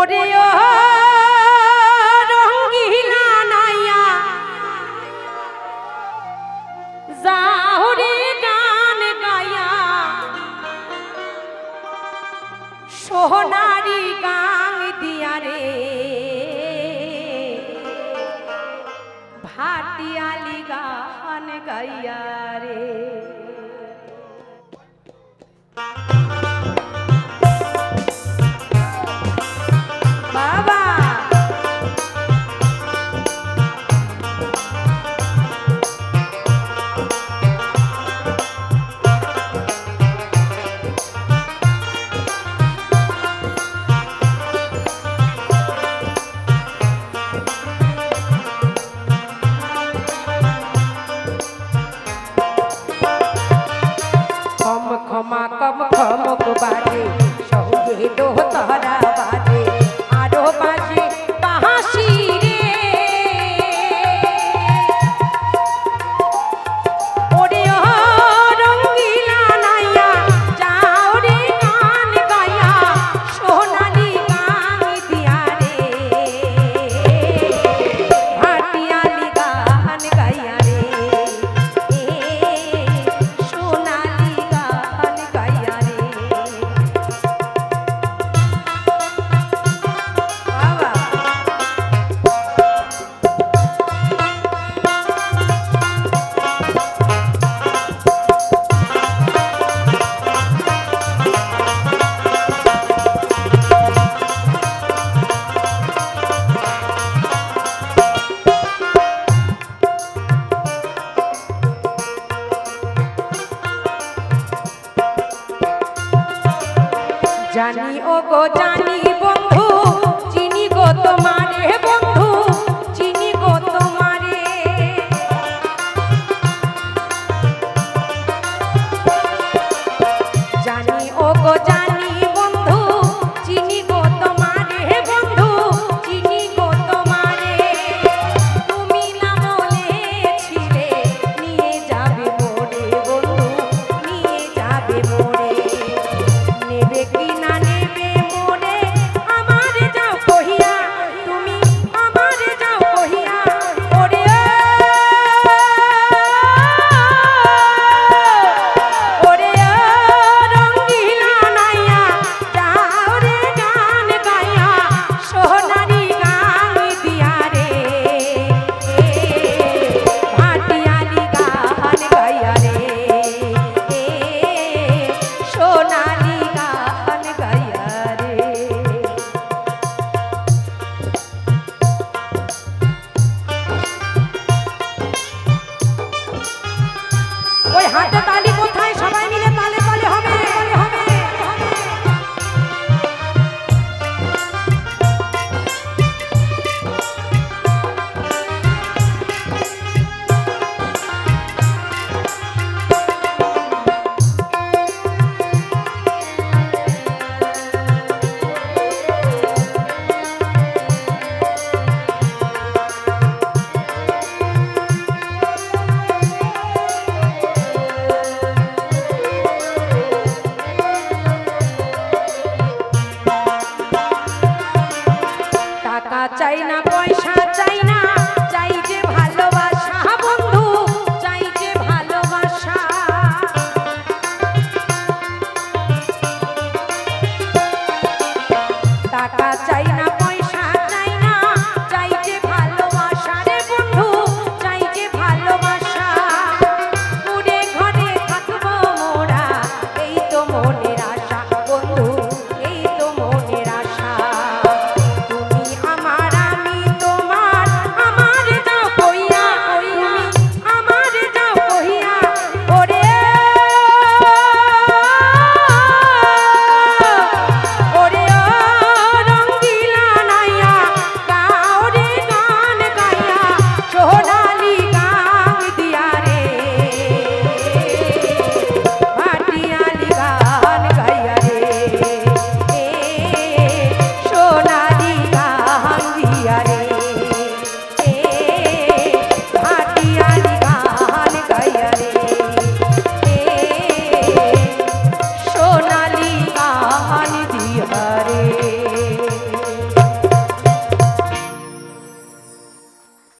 ওরে রঙ্গিলা নাইয়া। যাহরে গান গায়া সোহনারি গান দিয়া রে। ভাটিয়ালি গান গাইয়া রে। জানি ও গো জানি।